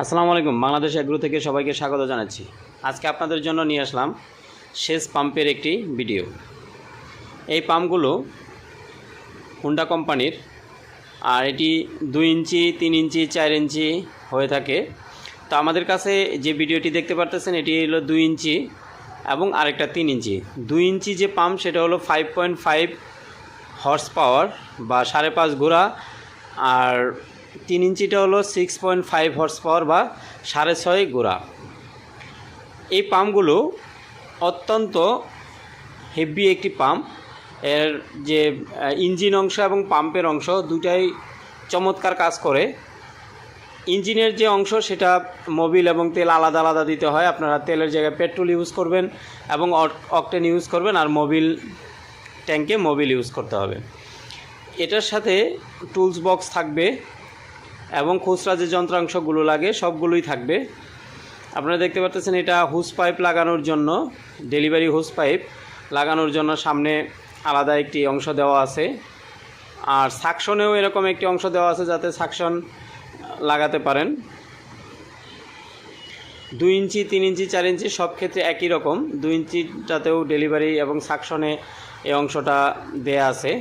আসসালামু আলাইকুম, বাংলাদেশ অ্যাগ্রো থেকে সবাইকে স্বাগত জানাচ্ছি। আজকে আপনাদের জন্য নিয়ে আসলাম শেষ পাম্পের একটি ভিডিও। এই পাম্পগুলো হুন্ডা কোম্পানির, আর এটি দুই ইঞ্চি, তিন ইঞ্চি, চার ইঞ্চি হয়ে থাকে। তো আমাদের কাছে যে ভিডিওটি দেখতে পারতেছেন, এটি হলো দুই ইঞ্চি এবং আরেকটা তিন ইঞ্চি। দুই ইঞ্চি যে পাম্প, সেটা হলো five point five horse power বা সাড়ে পাঁচ ঘোড়া, আর তিন ইঞ্চিটা হলো six point five horse power বা সাড়ে ছয় ঘোড়া এই পাম্পগুলো অত্যন্ত হেভি একটি পাম্প। এর যে ইঞ্জিন অংশ এবং পাম্পের অংশ দুটাই চমৎকার কাজ করে। ইঞ্জিনের যে অংশ সেটা মোবিল এবং তেল আলাদা আলাদা দিতে হয়। আপনারা তেলের জায়গায় পেট্রোল ইউজ করবেন এবং অকটেন ইউজ করবেন আর মোবিল ট্যাঙ্কে মোবিল ইউজ করতে হবে। এটার সাথে টুলস বক্স থাকবে। এবং খুচরা যে যন্ত্রাংশগুলো লাগে, সবগুলোই থাকবে। আপনারা দেখতে পাচ্ছেন এটা হুস পাইপ লাগানোর জন্য, ডেলিভারি হুস পাইপ লাগানোর জন্য সামনে আলাদা একটি অংশ দেওয়া আছে। আর সাকশনেও এরকম একটি অংশ দেওয়া আছে যাতে সাকশন লাগাতে পারেন। দুই ইঞ্চি, তিন ইঞ্চি, চার ইঞ্চি সব ক্ষেত্রে একই রকম। দুই ইঞ্চিটাতেও ডেলিভারি এবং সাকশনে এই অংশটা দেয়া আছে।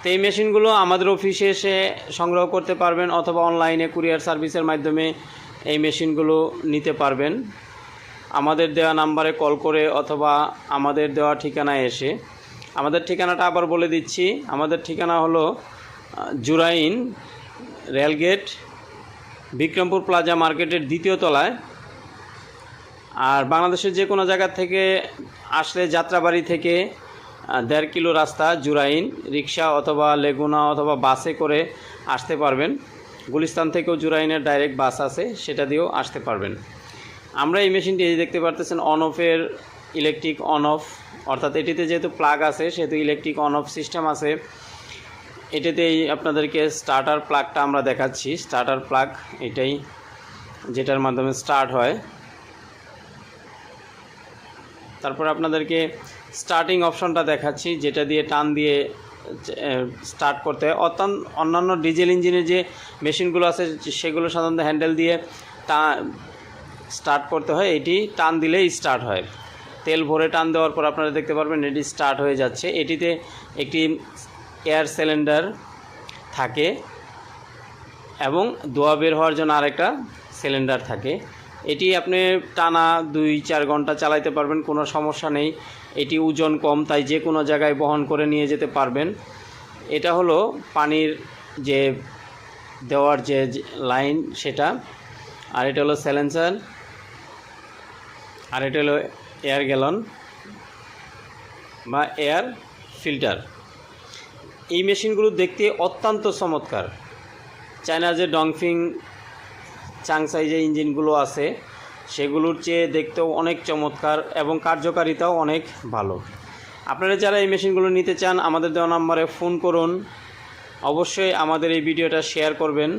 তো এই মেশিনগুলো আমাদের অফিসে এসে সংগ্রহ করতে পারবেন অথবা অনলাইনে কুরিয়ার সার্ভিসের মাধ্যমে এই মেশিনগুলো নিতে পারবেন। আমাদের দেওয়া নাম্বারে কল করে অথবা আমাদের দেওয়া ঠিকানায় এসে। আমাদের ঠিকানাটা আবার বলে দিচ্ছি। আমাদের ঠিকানা হলো জুরাইন রেলগেট, বিক্রমপুর প্লাজা মার্কেটের দ্বিতীয় তলায়। আর বাংলাদেশের যে কোনো জায়গা থেকে আসলে যাত্রাবাড়ি থেকে দেড় কিলো রাস্তা, জুরাইন, রিক্সা অথবা লেগুনা অথবা বাসে করে আসতে পারবেন। গুলিস্তান থেকেও জুরাইনের ডাইরেক্ট বাস আছে, সেটা দিয়েও আসতে পারবেন। আমরা এই মেশিনটি দেখতে পারতেছেন অন অফের ইলেকট্রিক অন অফ অর্থাৎ এটিতে যেহেতু প্লাগ আছে, সেহেতু ইলেকট্রিক অন অফ সিস্টেম আছে। এটাতেই আপনাদেরকে স্টার্টার প্লাগটা আমরা দেখাচ্ছি। স্টার্টার প্লাগ এটাই, যেটার মাধ্যমে স্টার্ট হয়। তারপর আপনাদেরকে স্টার্টিং অপশনটা দেখাচ্ছি, যেটা দিয়ে টান দিয়ে স্টার্ট করতে হয়। অত্যন্ত অন্যান্য ডিজেল ইঞ্জিনের যে মেশিনগুলো আছে, সেগুলো সাধারণত হ্যান্ডেল দিয়ে টা স্টার্ট করতে হয়। এটি টান দিলেই স্টার্ট হয়। তেল ভরে টান দেওয়ার পর আপনারা দেখতে পারবেন, এটি স্টার্ট হয়ে যাচ্ছে। এটিতে একটি এয়ার সিলিন্ডার থাকে এবং দোয়া বের হওয়ার জন্য আরেকটা সিলিন্ডার থাকে। এটি আপনি টানা দুই, চার ঘণ্টা চালাইতে পারবেন, কোনো সমস্যা নেই। এটি ওজন কম, তাই যে কোনো জায়গায় বহন করে নিয়ে যেতে পারবেন। এটা হলো পানির যে দেওয়ার যে লাইন, সেটা। আর এটা হলো স্যালেন্সার। আর এটা হলো এয়ার গ্যালন বা এয়ার ফিল্টার। এই মেশিনগুলো দেখতে অত্যন্ত চমৎকার। চায়না যে ডংফিং চাং যে ইঞ্জিনগুলো আছে, সেগুলোর চেয়ে দেখতেও অনেক চমৎকার এবং কার্যকারিতাও অনেক ভালো। আপনারা যারা এই মেশিনগুলো নিতে চান, আমাদের দেওয়া নাম্বারে ফোন করুন। অবশ্যই আমাদের এই ভিডিওটা শেয়ার করবেন।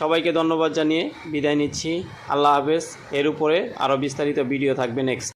সবাইকে ধন্যবাদ জানিয়ে বিদায় নিচ্ছি। আল্লাহ হাফেজ। এর উপরে আরও বিস্তারিত ভিডিও থাকবে নেক্সট